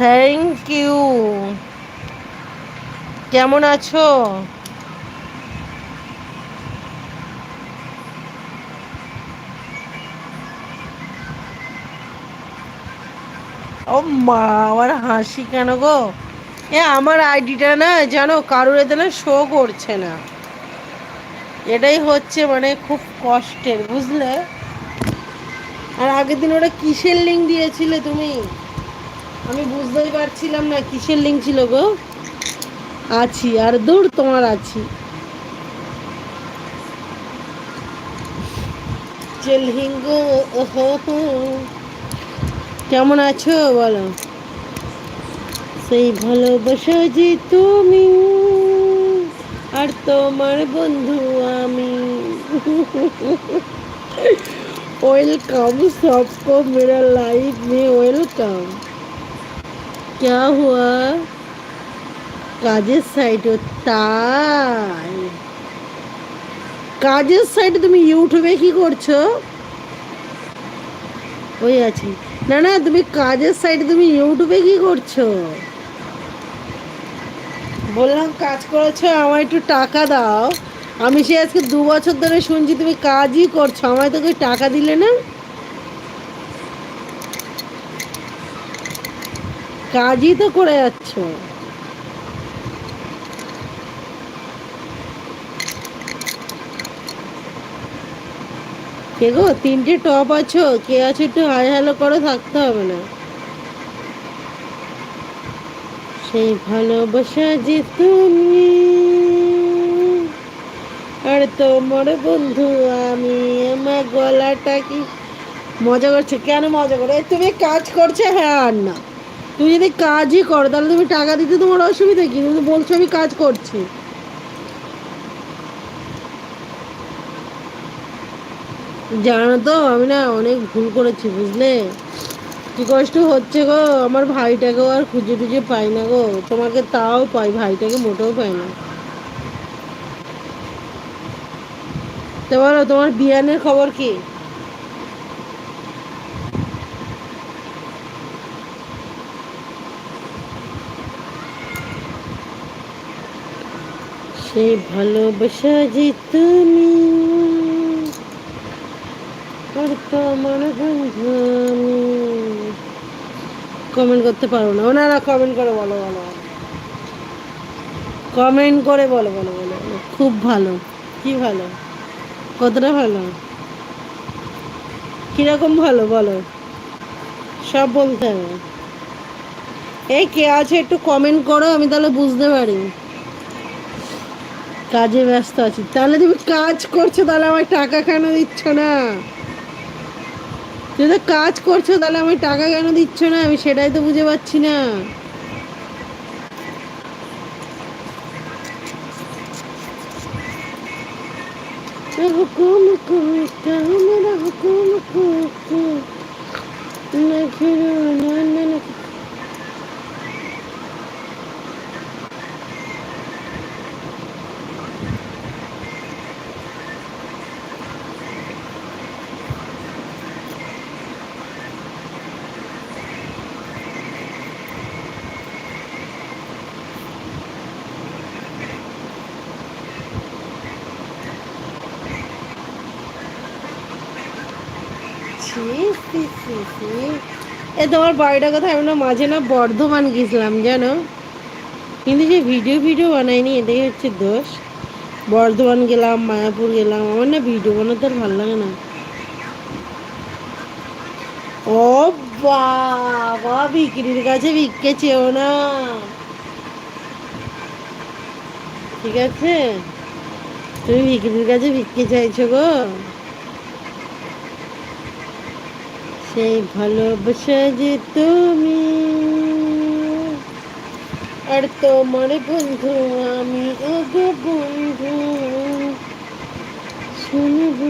Thank you কেমন আছো? ও মা, আমার হাসি কেন গো? এ আমার আইডিটা না, জানো, কারোর না শো করছে না। এটাই হচ্ছে মানে খুব কষ্টের, বুঝলে? আর আগের দিন ওটা কিসের লিঙ্ক দিয়েছিলে তুমি? আমি বুঝতেই পারছিলাম না, কিসের লিঙ্ক ছিল গো? আছি, আর দূর তোমার আছি। কেমন আছো বলো? সেই ভালোবাসো যে তুমি, আর তোমার বন্ধু আমি। ওয়েলকাম সবকো মেরা লাইফ মে ওয়েলকাম क्या हुआ কাজের সাইডে তাই কাজের সাইডে তুমি ইউটিউবে কি করছো ওই আছে না না তুমি কাজের সাইডে তুমি ইউটিউবে কি করছো বললাম কাজ করেছো আমার একটু টাকা দাও আমি সে আজকে দু বছর ধরে শুনছি তুমি কাজই করছো আমায় তোকে টাকা দিলে না কাজই তো করে যাচ্ছ। কে গো, তিনটে টপ আছো? কে আছে একটু হাই হ্যালো করে, থাকতে হবে না। সেই ভালোবাসা যে তুমি, আর তোমার বন্ধু আমি, আমার গলাটা কি মজা করছে? কেন মজা করে? তুমি কাজ করছে হ্যাঁ আর না। তুমি যদি কাজই করো, তাহলে তুমি টাকা দিতে তোমার অসুবিধা কি? তুমি বলছো আমি কাজ করছি। জানো তো, আমি না অনেক ভুল করেছি, বুঝলে? কি কষ্ট হচ্ছে গো, আমার ভাইটাকেও আর খুঁজে টুজে পাই না গো। তোমাকে তাও পাই, ভাইটাকে মোটেও পাই না। তো বলো, তোমার বিয়ানের খবর কি? সেই ভালোবাসা যে তুমি। তোমার বন্ধু কমেন্ট করতে পারো না। ওনারা কমেন্ট করে বলো বলো। কমেন্ট করে বলো বলো বলো। খুব ভালো। কি ভালো? কতটা ভালো? কীরকম ভালো, বলো। সব বলতে হবে। এই কে আছে একটু কমেন্ট করো, আমি তাহলে বুঝতে পারি। কাজে ব্যস্ত আছি। তাহলে তুমি কাজ করছ, তাহলে আমায় টাকা কেন দিচ্ছ না? তুমি কাজ করছ, তাহলে আমায় টাকা কেন দিচ্ছ না? আমি সেটাই তো বুঝে পাচ্ছি না। হুকুম হুকুম হুকুম হুকুম এ, তোমার বাড়িটা কথা আমি না মাঝে না বর্ধমান গেছিলাম, জানো? কিন্তু যে ভিডিও ভিডিও বানাইনি, এটাই হচ্ছে দোষ। বর্ধমান গেলাম, মায়াপুর গেলাম, আমার না ভিডিও বানাতে আর ভালো লাগে না। ও বাবা, বিক্রির কাছে বিক্কে চেও না। ঠিক আছে? তুমি বিক্রির কাছে ভিক্ষে চাইছো গো? সেই ভালোবাসা যে তুমি। আর তোমার বন্ধু আমি ওগো বন্ধু। শুনব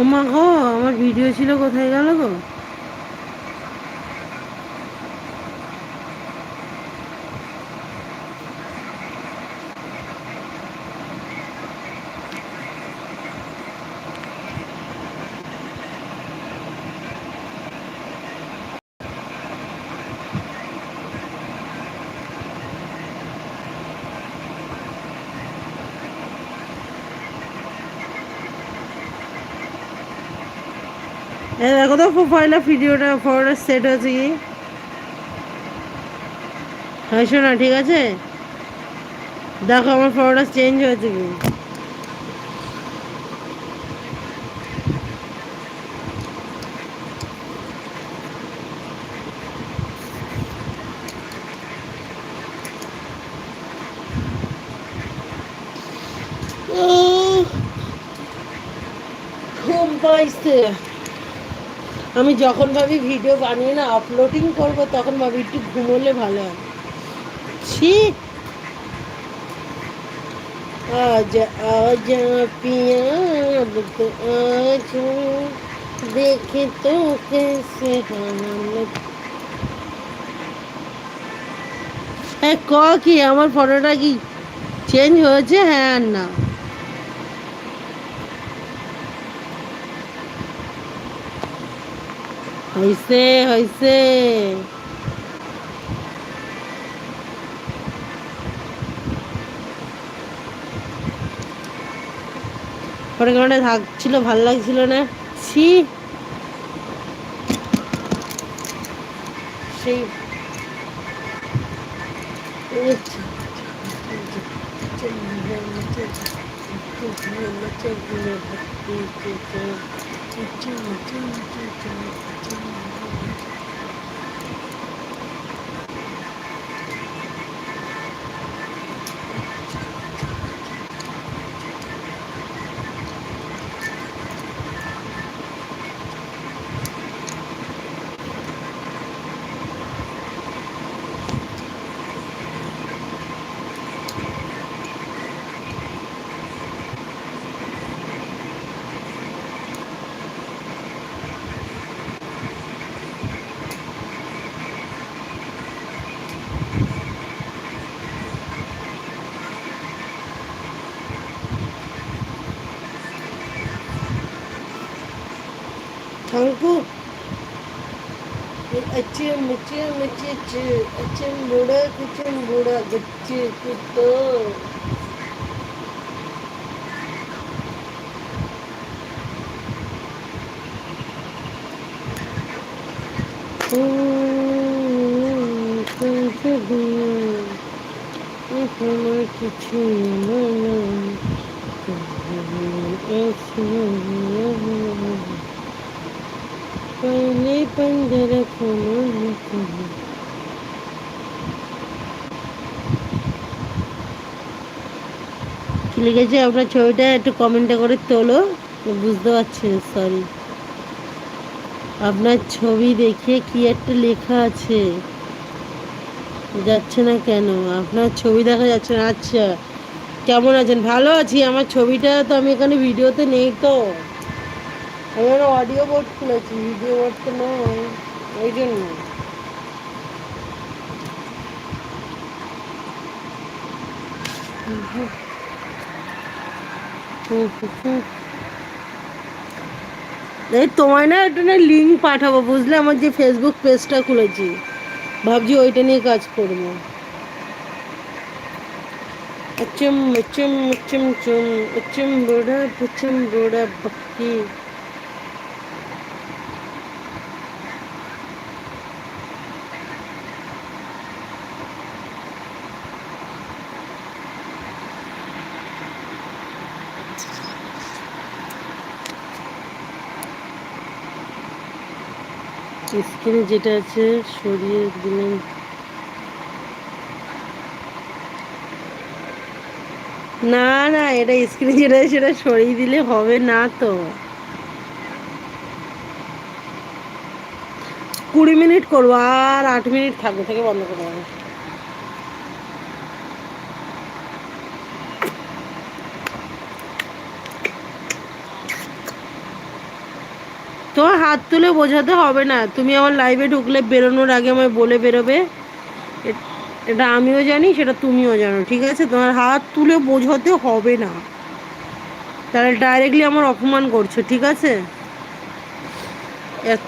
ও মা গো আমার ভিডিও ছিল কোথায় গেল গো? দেখো তো প্রোফাইলে ভিডিওটা ফটোটা সেট হয়েছে কি? হয়েছে না ঠিক আছে? দেখো, আমার ফটোটা চেঞ্জ হয়েছে কি? ঘুম আমি যখন ভাবি ভিডিও বানিয়ে না আপলোডিং করব, তখন ভাবি একটু ঘুমোলে ভালো হয়। ছি। আজ আজ পিয়া দেখে তো হ্যাঁ ক কি? আমার ফটোটা কি চেঞ্জ হয়েছে? হ্যাঁ না। হয়েছে হয়েছে ফটো ক্যামেরাটা থাকছিল ভালো লাগছিল না। ছি। সেই अंकु अच्छे मुचे मुचे च अच्छे बूढ़ा कुछ बूढ़ा बच्चे कुत्तो कुछ ना पहले पंजर खोलो न खोलो কি লিখেছে আপনার ছবিটা একটু কমেন্টে করে তোলো বুঝতে পারছি সরি আপনার ছবি দেখে কি একটা লেখা আছে যাচ্ছে না কেন আপনার ছবি দেখা যাচ্ছে না আচ্ছা কেমন আছেন ভালো আছি আমার ছবিটা তো আমি এখানে ভিডিওতে নেই তো আমি একটা অডিও বোর্ড খুলেছি ভিডিও বোর্ড তো নয় ওই জন্য এই তোমায় না একটা না লিঙ্ক পাঠাবো বুঝলে আমার যে ফেসবুক পেজটা খুলেছি ভাবছি ওইটা নিয়ে কাজ করবো अचम अचम अचम चम अचम बड़ा पचम बड़ा बक्की স্ক্রিনে যেটা আছে, সরিয়ে দিলেন। না না, এটা স্ক্রিন যেটা সেটা সরিয়ে দিলে হবে না তো। কুড়ি মিনিট করব, আর আট মিনিট থাকবে, থেকে বন্ধ করব। তোমার হাত তুলে বোঝাতে হবে না। তুমি আমার লাইভে ঢুকলে বেরোনোর আগে আমায় বলে বেরোবে। এটা আমিও জানি, সেটা তুমিও জানো, ঠিক আছে? তোমার হাত তুলে বোঝাতে হবে না। তাহলে ডাইরেক্টলি আমার অপমান করছ, ঠিক আছে?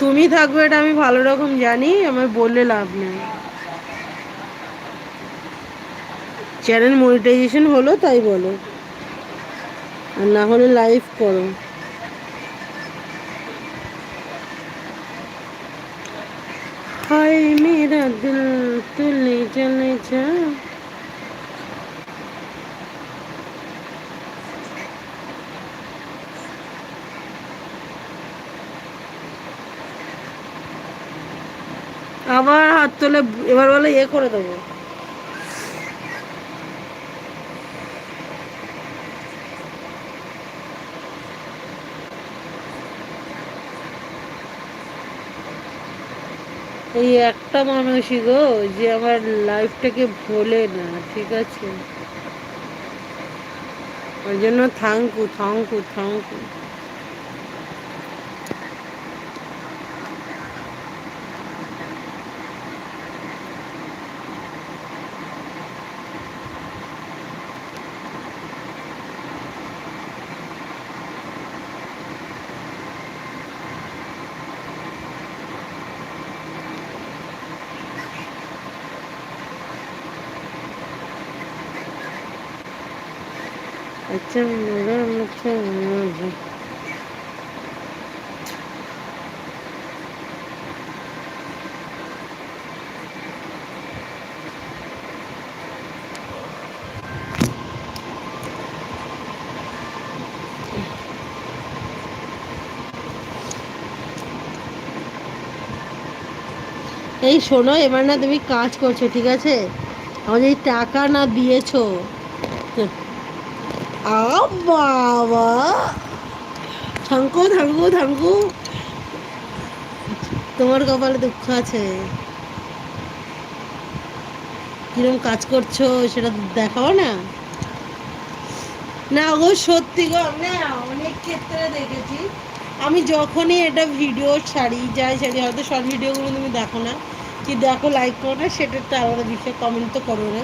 তুমি থাকবে, এটা আমি ভালো রকম জানি আমার বললে লাভ নেই। চ্যানেল মনিটাইজেশন হলো, তাই বলো। আর না হলে লাইভ করো। हाय मेरा दिल तू ले चले जा আবার হাত তোলে এবার বলে ইয়ে করে দেবো এই একটা মানুষই গো যে আমার লাইফটাকে ভোলে না, ঠিক আছে? ওই জন্য thank you thank you thank thank you এই শোনো এবার না তুমি কাজ করছ ঠিক আছে? আমাদের টাকা না দিয়েছ। বাবা থাঙ্কু থাঙ্কু থাঙ্কু তোমার কপালে দুঃখ আছে। কিরম কাজ করছ, সেটা দেখাও না। না গো, সত্যি গো না অনেক ক্ষেত্রে দেখেছি। আমি যখনই এটা ভিডিও ছাড়ি, যাই ছাড়ি, হয়তো শর্ট ভিডিওগুলো তুমি দেখো না। কি দেখো লাইক করো না, সেটা তো আলাদা বিষয় কমেন্ট তো করো না।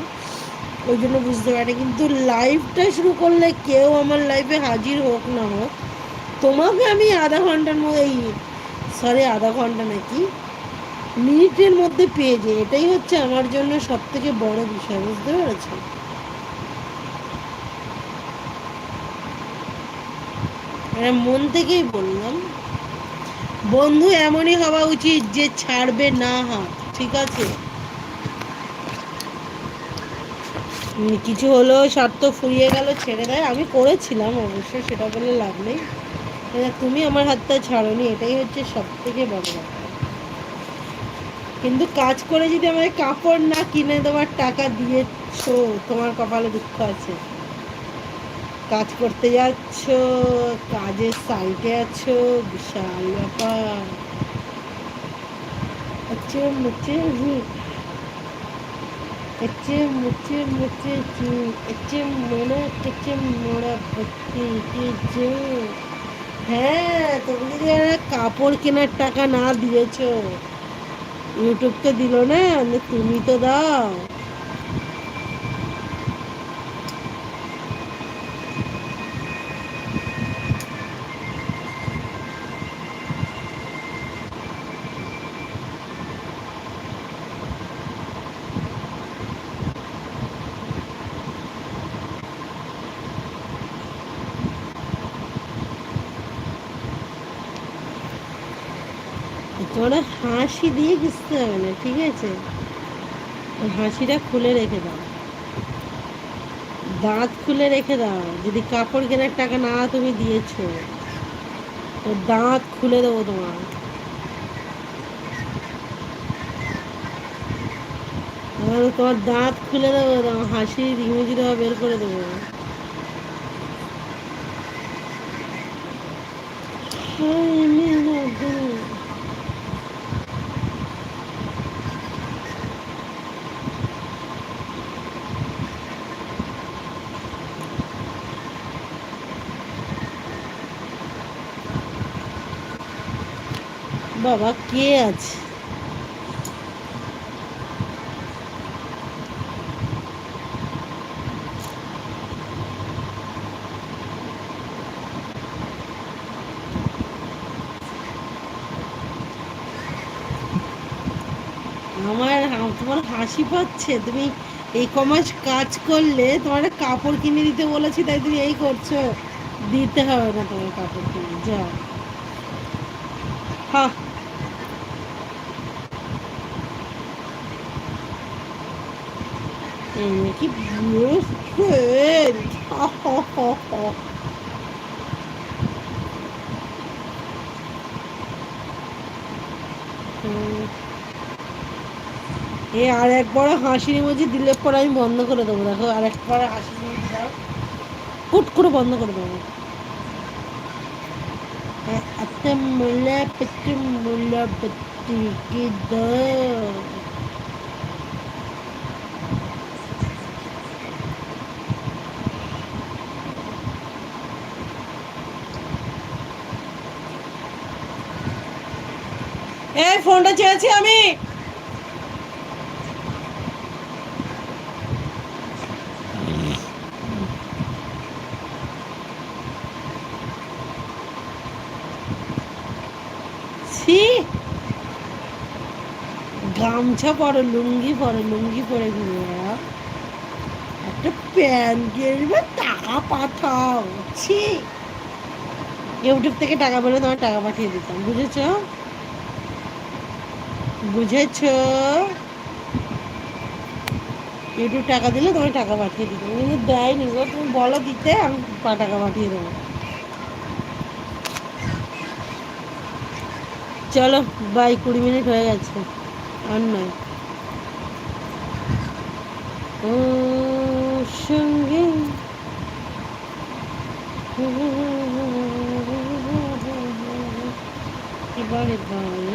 ওই জন্য বুঝতে পারি কিন্তু লাইভটা শুরু করলে কেউ আমার লাইফে হাজির হোক না হোক। তোমাকে আমি আধা ঘণ্টার মধ্যে, এই সরি আধা ঘণ্টা নাকি মিনিটের মধ্যে পেয়ে যাই, এটাই হচ্ছে আমার জন্য সব থেকে বড় বিষয়, বুঝতে পেরেছ? এটা মন থেকেই বললাম। বন্ধু, এমনই হওয়া উচিত যে ছাড়বে না হাত, ঠিক আছে? কিছু হলেও স্বার্থ ফুরিয়ে গেল, ছেড়ে দেয়। আমি করেছিলাম অবশ্য, সেটা বলে লাভ নেই। তুমি আমার হাতটা ছাড়োনি, এটাই হচ্ছে সব থেকে বড় ব্যাপার। কিন্তু কাজ করে যদি আমাকে কাপড় না কিনে দেওয়ার টাকা দিয়েছ, তোমার কপালে দুঃখ আছে। কাজ করতে যাচ্ছ, কাজের সাইটে আছো, বিশাল ব্যাপার। আচ্ছা মুচে আচ্ছা মুচে মুচে আচ্ছা মনে কেচে মোড়া ভর্তি হ্যাঁ তুমি যদি কাপড় কেনার টাকা না দিয়েছ ইউটিউব তো দিল না তুমি তো দাও তোমরা হাসি দিয়ে ঘুষতে হবে না, ঠিক আছে? হাসিটা খুলে রেখে দাও। দাঁত খুলে রেখে দাও। যদি কাপড় কেনার টাকা না তুমি দিয়েছ, তো দাঁত খুলে দেবো তোমার। তোমার দাঁত খুলে দেবো, তোমার হাসির ইমোজি দেওয়া বের করে দেবো। হায় মেরা দিল। বাবা, কে আছে? আমার তোমার হাসি পাচ্ছে? তুমি এই কমাস কাজ করলে তোমার কাপড় কিনে দিতে বলেছি, তাই তুমি এই করছ। দিতে হবে না তোমার কাপড় কিনে, যাও। হা। এই কি বুঝছেন এ, আর একবার হাসির ইমোজি দিলে পর আমি বন্ধ করে দেবো, দেখো, আর একবার হাসির ইমোজি দাও। হুট করে বন্ধ করে দেবো। আতে মুলা পেটি মুলা পেটি কি দাও। ফোনটা চেয়েছি আমি। গামছা পরো, লুঙ্গি পরো, লুঙ্গি পরে একটা প্যান টাকা পাঠাও। ছি। ইউটিউব থেকে টাকা পেলে তোমার টাকা পাঠিয়ে দিতাম, বুঝেছ? বুঝেছ? একটু টাকা দিলে তোমার টাকা পাঠিয়ে দিতাম কিন্তু দেয়নি গো, তুমি বলো দিতে, আমি টাকা পাঠিয়ে দেবো। চলো বাই কুড়ি মিনিট হয়ে গেছে। আর নয় ও সঙ্গে। এবারে বাড়ি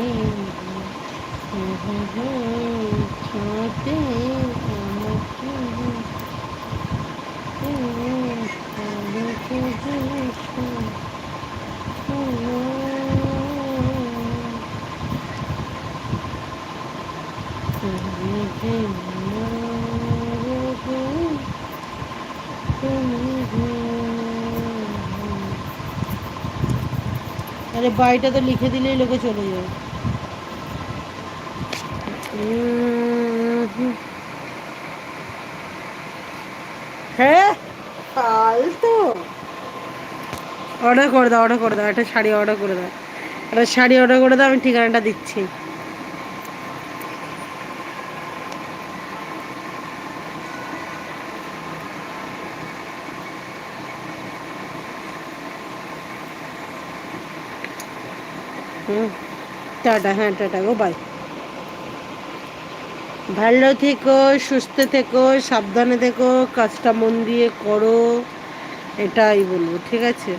আরে বাড়িটা তো লিখে দিলেই লোকে চলে উম, হ্যাঁ ফালতু। অর্ডার করে দাও অর্ডার করে দাও। একটা শাড়ি অর্ডার করে দাও। একটা শাড়ি অর্ডার করে দাও আমি ঠিকানাটা দিচ্ছি। হুম। টাটা হ্যাঁ টাটা গো বাই ভালো থেকো সুস্থ থেকো সাবধানে থেকো কাজটা মন দিয়ে করো এটাই বলব ঠিক আছে?